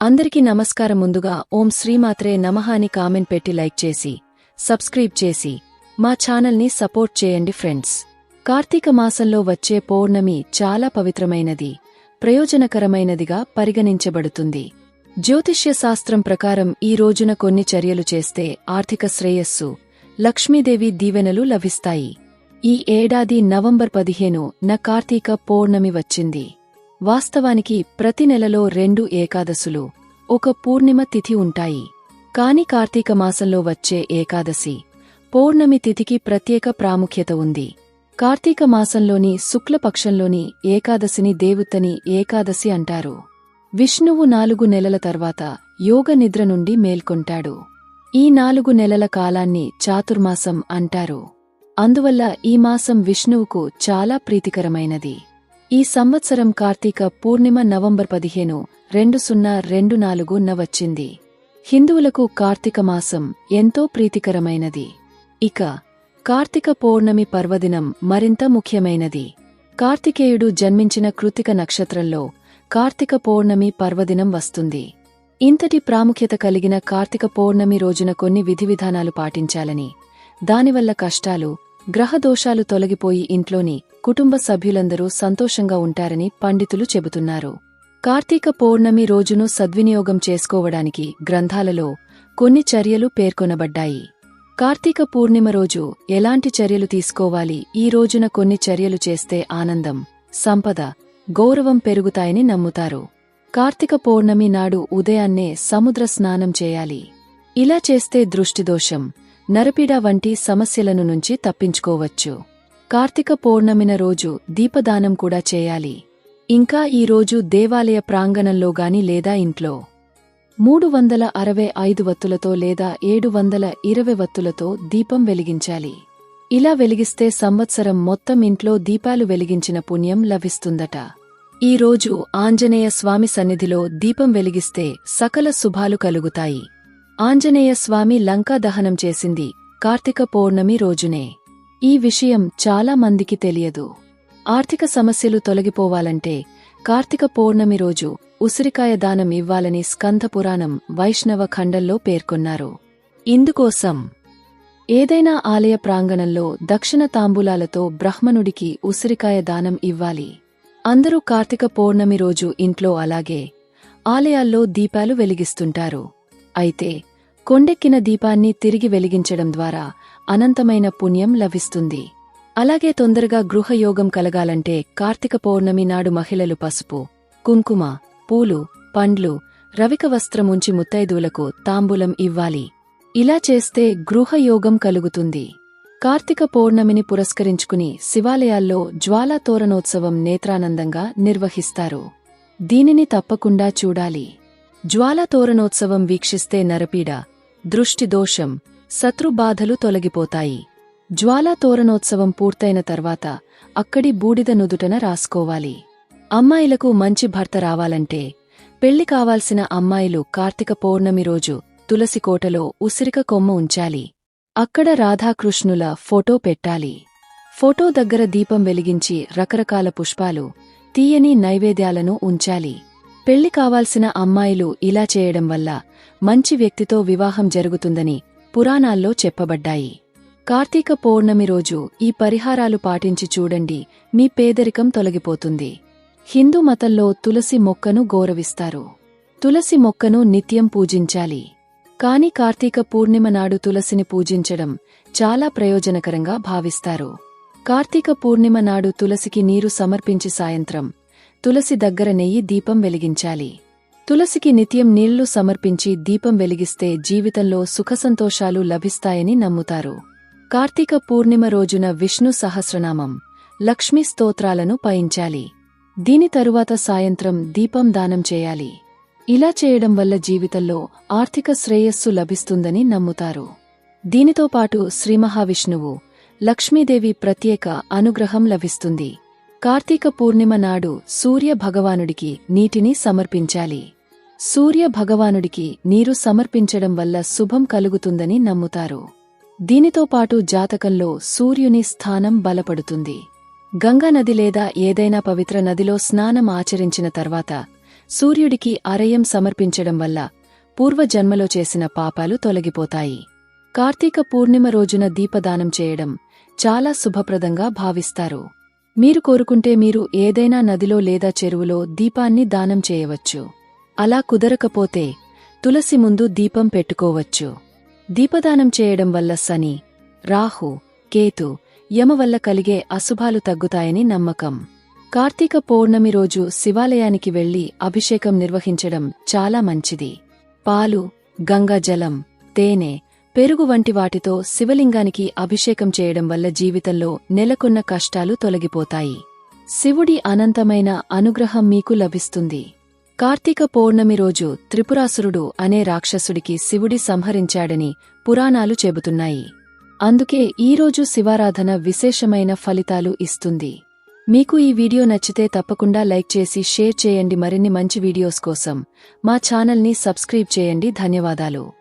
అందరికీ నమస్కారం ముందుగా ఓం శ్రీమాత్రే నమః అని కామెంట్ పెట్టి లైక్ చేసి సబ్స్క్రైబ్ చేసి మా ఛానల్ని సపోర్ట్ చేయండి ఫ్రెండ్స్. కార్తీక మాసంలో వచ్చే పౌర్ణమి చాలా పవిత్రమైనది ప్రయోజనకరమైనదిగా పరిగణించబడుతుంది. జ్యోతిష్య శాస్త్రం ప్రకారం ఈ రోజున కొన్ని చర్యలు చేస్తే ఆర్థిక శ్రేయస్సు లక్ష్మీదేవి దీవెనలు లభిస్తాయి. ఈ ఏడాది నవంబర్ పదిహేను న కార్తీక పౌర్ణమి వచ్చింది. వాస్తవానికి ప్రతి నెలలో రెండు ఏకాదశులు ఒక పూర్ణిమ తిథి ఉంటాయి. కాని కార్తీక మాసంలో వచ్చే ఏకాదశి పౌర్ణమి తిథికి ప్రత్యేక ప్రాముఖ్యత ఉంది. కార్తీక మాసంలోని శుక్లపక్షంలోని ఏకాదశిని దేవతని ఏకాదశి అంటారు. విష్ణువు నాలుగు నెలల తర్వాత యోగ నిద్ర నుండి మేల్కొంటాడు. ఈ నాలుగు నెలల కాలాన్ని చాతుర్మాసం అంటారు. అందువల్ల ఈ మాసం విష్ణువుకు చాలా ప్రీతికరమైనది. ఈ సంవత్సరం కార్తీక పూర్ణిమ నవంబర్ పదిహేను రెండు సున్నా రెండు నాలుగున వచ్చింది. హిందువులకు కార్తీక మాసం ఎంతో ప్రీతికరమైనది. ఇక కార్తీక పౌర్ణమి పర్వదినం మరింత ముఖ్యమైనది. కార్తికేయుడు జన్మించిన కృతిక నక్షత్రంలో కార్తీక పౌర్ణమి పర్వదినం వస్తుంది. ఇంతటి ప్రాముఖ్యత కలిగిన కార్తీక పౌర్ణమి రోజున కొన్ని విధివిధానాలు పాటించాలని దానివల్ల కష్టాలు గ్రహదోషాలు తొలగిపోయి ఇంట్లోని కుటుంబ సభ్యులందరూ సంతోషంగా ఉంటారని పండితులు చెబుతున్నారు. కార్తీక పౌర్ణమి రోజును సద్వినియోగం చేసుకోవడానికి గ్రంథాలలో కొన్ని చర్యలు పేర్కొనబడ్డాయి. కార్తీక పూర్ణిమ రోజు ఎలాంటి చర్యలు తీసుకోవాలి? ఈ రోజున కొన్ని చర్యలు చేస్తే ఆనందం సంపద గౌరవం పెరుగుతాయని నమ్ముతారు. కార్తీక పౌర్ణమి నాడు ఉదయాన్నే సముద్ర స్నానం చేయాలి. ఇలా చేస్తే దృష్టిదోషం నరపిడ వంటి సమస్యలను నుంచి తప్పించుకోవచ్చు. కార్తీక పౌర్ణమిన రోజు దీపదానం కూడా చేయాలి. ఇంకా ఈ రోజు దేవాలయ ప్రాంగణంలోగాని లేదా ఇంట్లో. మూడు వందల అరవై ఐదు వత్తులతో లేదా ఏడు వందల ఇరవై వత్తులతో దీపం వెలిగించాలి. ఇలా వెలిగిస్తే సంవత్సరం మొత్తం ఇంట్లో దీపాలు వెలిగించిన పుణ్యం లభిస్తుందట. ఈ రోజు ఆంజనేయ స్వామి సన్నిధిలో దీపం వెలిగిస్తే సకల శుభాలు కలుగుతాయి. ఆంజనేయ స్వామి లంకా దహనం చేసింది కార్తీక పౌర్ణమి రోజునే. ఈ విషయం చాలా మందికి తెలియదు. ఆర్థిక సమస్యలు తొలగిపోవాలంటే కార్తీక పౌర్ణమి రోజు ఉసిరికాయ దానం ఇవ్వాలని స్కంధపురాణం వైష్ణవ ఖండంలో పేర్కొన్నారు. ఇందుకోసం ఏదైనా ఆలయ ప్రాంగణంలో దక్షిణ తాంబూలాలతో బ్రహ్మణుడికి ఉసిరికాయ దానం ఇవ్వాలి. అందరూ కార్తీక పౌర్ణమి రోజు ఇంట్లో అలాగే ఆలయాల్లో దీపాలు వెలిగిస్తుంటారు. అయితే కొండెక్కిన దీపాన్ని తిరిగి వెలిగించడం ద్వారా అనంతమైన పుణ్యం లభిస్తుంది. అలాగే తొందరగా గృహయోగం కలగాలంటే కార్తీక పౌర్ణమి నాడు మహిళలు పసుపు కుంకుమ పూలు పండ్లు రవిక వస్త్రముంచి ముత్తైదువులకు తాంబూలం ఇవ్వాలి. ఇలా చేస్తే గృహయోగం కలుగుతుంది. కార్తీక పౌర్ణమిని పురస్కరించుకుని శివాలయాల్లో జ్వాలా తోరణోత్సవం నేత్రానందంగా నిర్వహిస్తారు. దీనిని తప్పకుండా చూడాలి. జ్వాలతోరణోత్సవం వీక్షిస్తే నరపీడ దృష్టిదోషం శత్రుబాధలు తొలగిపోతాయి. జ్వాలతోరణోత్సవం పూర్తయిన తర్వాత అక్కడి బూడిద నుదుటన రాసుకోవాలి. అమ్మాయిలకు మంచి భర్త రావాలంటే పెళ్ళి కావాల్సిన అమ్మాయిలు కార్తీక పౌర్ణమి రోజు తులసికోటలో ఉసిరిక కొమ్మ ఉంచాలి. అక్కడ రాధాకృష్ణుల ఫోటో పెట్టాలి. ఫోటో దగ్గర దీపం వెలిగించి రకరకాల పుష్పాలు తీయని నైవేద్యాలను ఉంచాలి. పెళ్ళి కావాల్సిన అమ్మాయిలు ఇలా చేయడం వల్ల మంచి వ్యక్తితో వివాహం జరుగుతుందని పురాణాల్లో చెప్పబడ్డాయి. కార్తీక పౌర్ణమి రోజు ఈ పరిహారాలు పాటించి చూడండి మీ పేదరికం తొలగిపోతుంది. హిందూ మతంలో తులసి మొక్కను గౌరవిస్తారు. తులసి మొక్కను నిత్యం పూజించాలి. కాని కార్తీక పూర్ణిమ నాడు తులసిని పూజించడం చాలా ప్రయోజనకరంగా భావిస్తారు. కార్తీక పూర్ణిమ నాడు తులసికి నీరు సమర్పించి సాయంత్రం తులసి దగ్గర నెయ్యి దీపం వెలిగించాలి. తులసికి నిత్యం నీళ్ళు సమర్పించి దీపం వెలిగిస్తే జీవితంలో సుఖసంతోషాలు లభిస్తాయని నమ్ముతారు. కార్తీక పూర్ణిమ రోజున విష్ణు సహస్రనామం లక్ష్మీ స్తోత్రాలను పయించాలి దీని తరువాత సాయంత్రం దీపం దానం చేయాలి. ఇలా చేయడం వల్ల జీవితంలో ఆర్థిక శ్రేయస్సు లభిస్తుందని నమ్ముతారు. దీనితో పాటు శ్రీమహావిష్ణువు లక్ష్మీదేవి ప్రత్యేక అనుగ్రహం లభిస్తుంది. కార్తీక పూర్ణిమ నాడు సూర్య భగవానుడికి నీటిని సమర్పించాలి. సూర్య భగవానుడికి నీరు సమర్పించడం వల్ల శుభం కలుగుతుందని నమ్ముతారు. దీనితో పాటు జాతకంలో సూర్యుని స్థానం బలపడుతుంది. గంగానది లేదా ఏదైనా పవిత్ర నదిలో స్నానం ఆచరించిన తర్వాత సూర్యుడికి అరయం సమర్పించడం వల్ల పూర్వజన్మలో చేసిన పాపాలు తొలగిపోతాయి. కార్తీక పూర్ణిమ రోజున దీపదానం చేయడం చాలా శుభప్రదంగా భావిస్తారు. మీరు కోరుకుంటే మీరు ఏదైనా నదిలో లేదా చెరువులో దీపాన్ని దానం చేయవచ్చు. అలా కుదరకపోతే తులసి ముందు దీపం పెట్టుకోవచ్చు. దీపదానం చేయడం వల్ల శని రాహు కేతు యమ వల్ల కలిగే అశుభాలు తగ్గుతాయని నమ్మకం. కార్తీక పౌర్ణమి రోజు శివాలయానికి వెళ్ళి అభిషేకం నిర్వహించడం చాలా మంచిది. పాలు గంగాజలం తేనె పెరుగు వంటి వాటితో శివలింగానికి అభిషేకం చేయడం వల్ల జీవితంలో నెలకొన్న కష్టాలు తొలగిపోతాయి. శివుడి అనంతమైన అనుగ్రహం మీకు లభిస్తుంది. కార్తీక పౌర్ణమి రోజు త్రిపురాసురుడు అనే రాక్షసుడికి శివుడి సంహరించాడని పురాణాలు చెబుతున్నాయి. అందుకే ఈరోజు శివారాధన విశేషమైన ఫలితాలు ఇస్తుంది. మీకు ఈ వీడియో నచ్చితే తప్పకుండా లైక్ చేసి షేర్ చేయండి. మరిన్ని మంచి వీడియోస్ కోసం మా ఛానల్ని సబ్స్క్రైబ్ చేయండి. ధన్యవాదాలు.